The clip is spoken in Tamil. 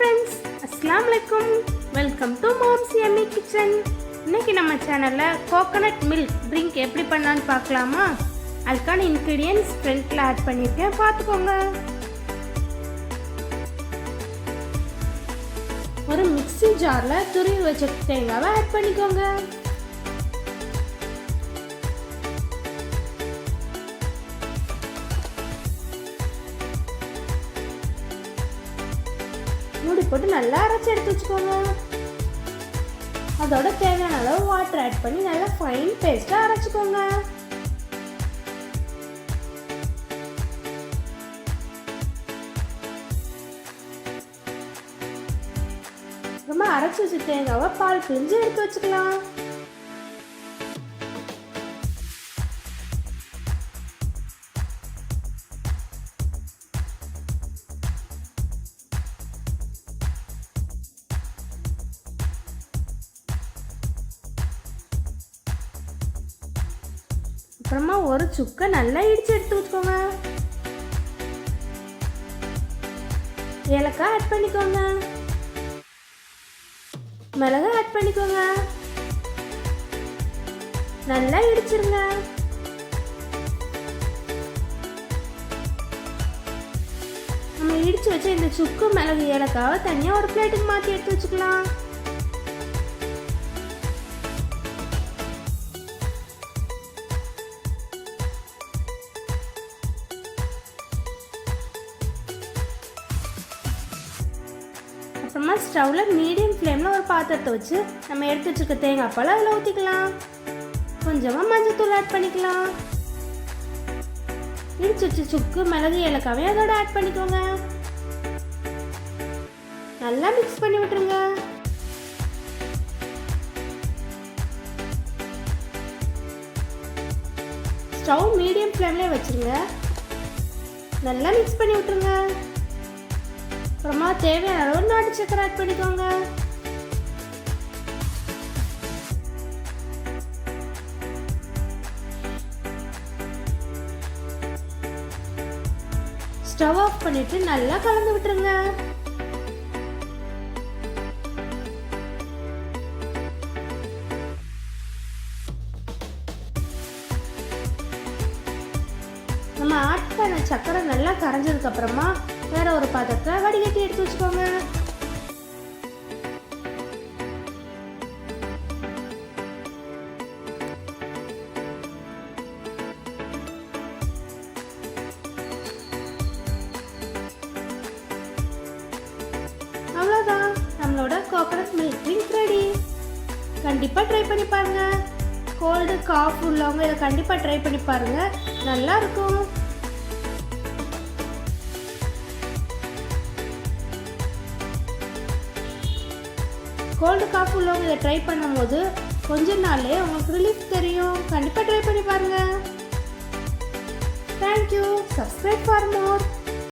ஃப்ரெண்ட்ஸ் அஸ்லாம் அலைக்கும் welcome to mom's Emmy kitchen இன்னைக்கு நம்ம சேனலில் கோகனட் மில்க் ட்ரிங்க் எப்படி பண்ணலான்னு பார்க்கலாமா? அதுக்கான இன்க்ரீடியன்ஸ் ஃப்ரண்ட்டில் ஆட் பண்ணியிருக்கேன். பார்த்துக்கோங்க. ஒரு மிக்சி ஜாரில் துருவி வச்ச தேங்காவை ஆட் பண்ணிக்கோங்க. மூடி போட்டு நல்லா அரைச்சி எடுத்து வச்சுக்கோங்க. அதோட தேவையான அளவு வாட்டர் ஆட் பண்ணி நல்லா ஃபைன் பேஸ்ட்டாக அரைச்சிக்கோங்க. ரொம்ப அரைச்சி வச்ச தேங்காவை பால் பிழிஞ்சு எடுத்து வச்சுக்கலாம். அப்புறமா ஒரு சுக்கை நல்லா இடிச்சு எடுத்து வச்சுக்கோங்க. ஏலக்காய் ஆட் பண்ணிக்கோங்க. மிளகா ஆட் பண்ணிக்கோங்க. நல்லா இடிச்சிருங்க. நம்ம இடிச்சு வச்ச இந்த சுக்கு மிளகு ஏலக்காவை தனியாக ஒரு பிளேட்டுக்கு மாற்றி எடுத்து வச்சுக்கலாம். அப்புறமா ஸ்டவ்வில் மீடியம் ஃப்ளேமில் ஒரு பாத்திரத்தை வச்சு நம்ம எடுத்து வச்சுருக்க தேங்காய் பால் அதில் ஊற்றிக்கலாம் கொஞ்சமாக மஞ்சத்தூள் ஆட் பண்ணிக்கலாம். இடிச்சு வச்சு சுக்கு மிளகு ஏலக்காவையும் அதோட ஆட் பண்ணிக்கோங்க. நல்லா மிக்ஸ் பண்ணி விட்டுருங்க. ஸ்டவ் மீடியம் ஃப்ளேம்லேயே வச்சுருங்க. நல்லா மிக்ஸ் பண்ணி விட்டுருங்க. அப்புறமா தேவையான அளவு நாட்டு சக்கரை ஆட் பண்ணிக்கோங்க. ஸ்டவ் ஆஃப் பண்ணிட்டு நல்லா கலந்து விட்டுருங்க. நம்ம ஆட் பண்ண சக்கரை நல்லா கரைஞ்சதுக்கு அப்புறமா வேற ஒரு பாத்திரத்தை வடிகட்டி எடுத்து வச்சுக்கோங்க. அவ்வளோதான் நம்மளோட கோகனட் மில்க் ட்ரிங்க் ரெடி கண்டிப்பாக ட்ரை பண்ணி பாருங்க. கோல்டு காஃப் உள்ளவங்க இதை கண்டிப்பாக ட்ரை பண்ணி பாருங்க. நல்லா கோல்டு காஃப் உள்ளவங்க இதை ட்ரை பண்ணும்போது கொஞ்ச நாள்லயே உங்களுக்கு ரிலீஃப் தெரியும். கண்டிப்பாக ட்ரை பண்ணி பாருங்கள் தேங்க்யூ சப்ஸ்கிரைப் ஃபார் மோர்